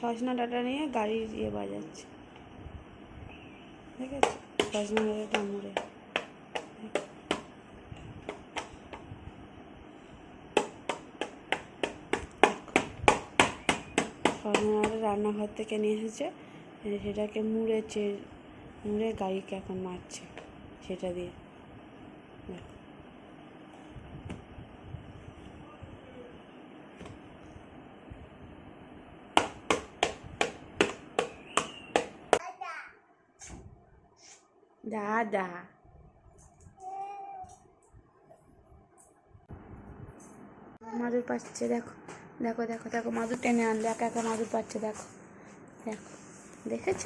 সজনা ডাটা নিয়ে গাড়ির ইয়ে বাজাচ্ছে। ঠিক আছে? সজনা ডাটা মুড়ে। সজনা ডাটা রান্নাঘর থেকে নিয়ে এসেছে। সেটাকে মুড়েছে মুড়ে গাড়িকে এখন মারছে, সেটা দিয়ে দেখো দাদা মাদুর পাচ্ছে, দেখো। দেখো দেখো দেখো, মাদুর টেনে আনলে, একা একা মাদুর পাচ্ছে, দেখো। দেখো। দেখেছ?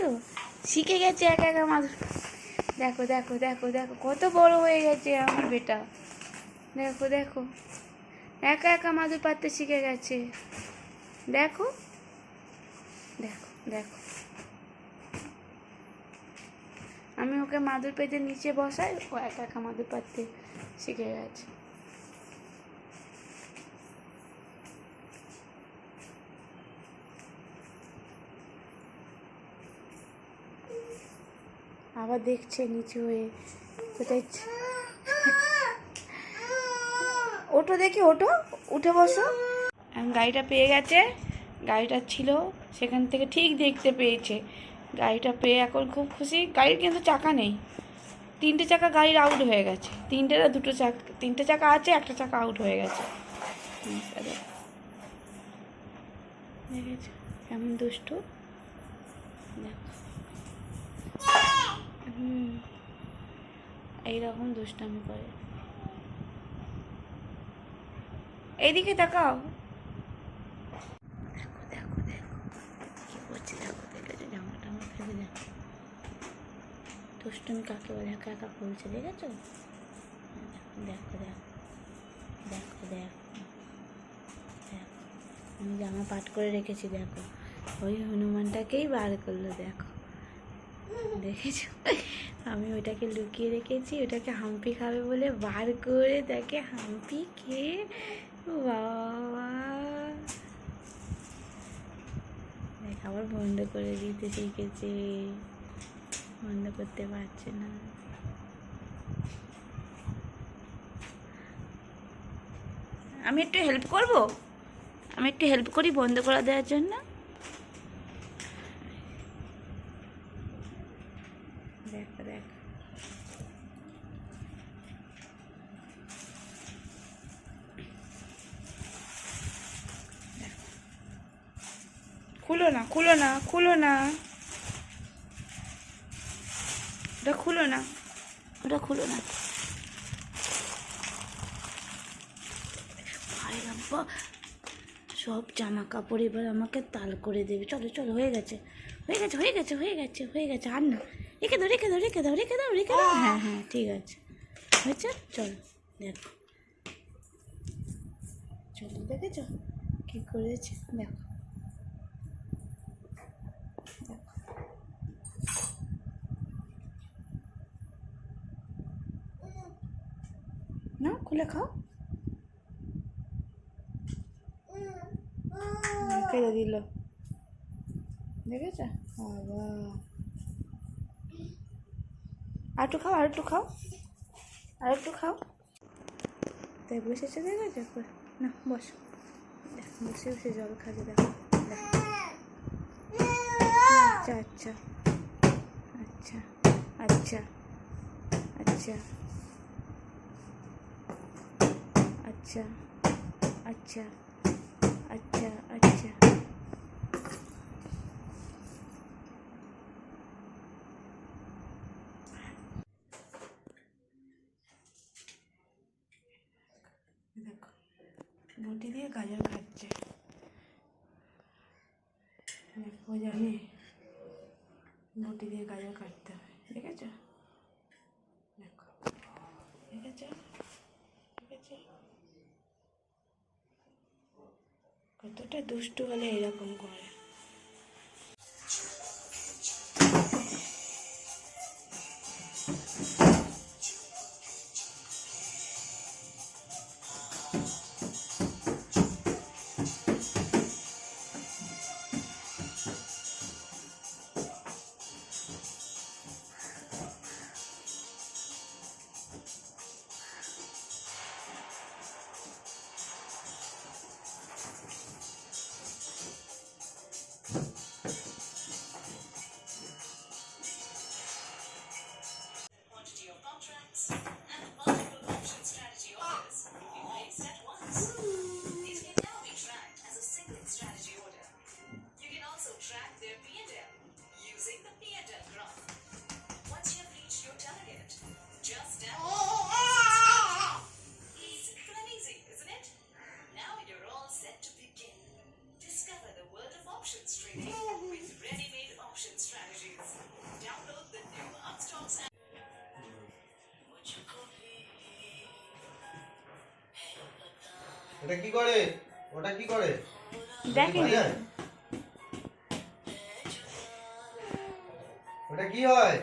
শিখে গেছে একা একা মাদুর। দেখো দেখো দেখো দেখো, কত বড় হয়ে গেছে আমার বেটা। দেখো দেখো। একা একা মাদুর পাততে শিখে গেছে। দেখো। দেখো দেখো। আমি ওকে মাদুর পেতে নিচে বসাই, ও একা একা মাদুর পাততে শিখে গেছে। আবার দেখছে নিচু হয়ে, কোথায় ওঠো দেখি ওঠো উঠে বসো। গাড়িটা পেয়ে গেছে, গাড়িটা ছিল, সেখান থেকে ঠিক দেখতে পেয়েছে। গাড়িটা পেয়ে এখন খুব খুশি। গাড়ির কিন্তু চাকা নেই। তিনটে চাকা গাড়ির আউট হয়ে গেছে। তিনটে না দুটো চাকা, তিনটে চাকা আছে, একটা চাকা আউট হয়ে গেছে। দেখেছ? কেমন দুষ্টু? এইরকম দুষ্টামি করে। এইদিকে তাকাও দেখো দেখো দেখো কি করছে দেখো দেখেছ জামা টামা ফেলে দেখো দুষ্টুমি কাকে বলে? একা একা খুলছে দেখেছ? দেখো দেখো দেখো দেখো দেখো। আমি জামা পাট করে রেখেছি, দেখো। ওই হনুমানটাকেই বার করল, দেখো। দেখেছ? আমি ওটাকে লুকিয়ে রেখেছি ওটাকে হাম্পি খাবে বলে বার করে দেখে হাম্পি খেয়ে বাবা। দেখ, আবার বন্ধ করে দিতে শিখেছে। বন্ধ করতে পারছে না। আমি একটু হেল্প করব? আমি একটু হেল্প করি বন্ধ করে দেওয়ার জন্য? দেখো। দেখো। খুলো না খুলো না খুলো না। ওটা খুলো না। ওটা খুলো না। সব জামা কাপড় এবার আমাকে তাল করে দেবে। চলো চলো, হয়ে গেছে। হয়ে গেছে হয়ে গেছে হয়ে গেছে হয়ে গেছে। আর না, রেখে দাও রেখে দাও রেখে দাও রেখে দাও রেখে দাও। হ্যাঁ হ্যাঁ ঠিক আছে। হয়েছে? চলো, দেখো। চলো, দেখেছ? কী করেছে? দেখো। না খুলে খাও। ফেলে দিল। দেখেছ? আর একটু খাও, আর একটু খাও। আর একটু খাও। তাই বসেছে দেখেছ না, বস। বসে বসে জল খাবে দেখ। আচ্ছা আচ্ছা। আচ্ছা আচ্ছা আচ্ছা। আচ্ছা আচ্ছা আচ্ছা আচ্ছা দেখো বটি দিয়ে গাজর খাচ্ছে দেখো জানে বটি দিয়ে গাজর কাটতে হয় দেখেছ দেখো দেখেছ দেখেছ কতটা দুষ্টু হলে এরকম করে। এটা কি করে? ওটা কি করে? দেখেন? ওটা কি হয়?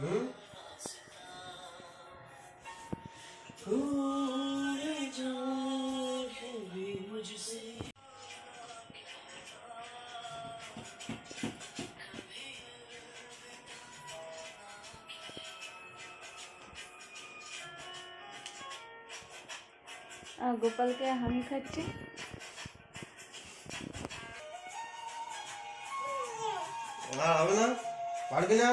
হুম। গোপালকে হামি খাচ্ছে। হবে না? পারবি না?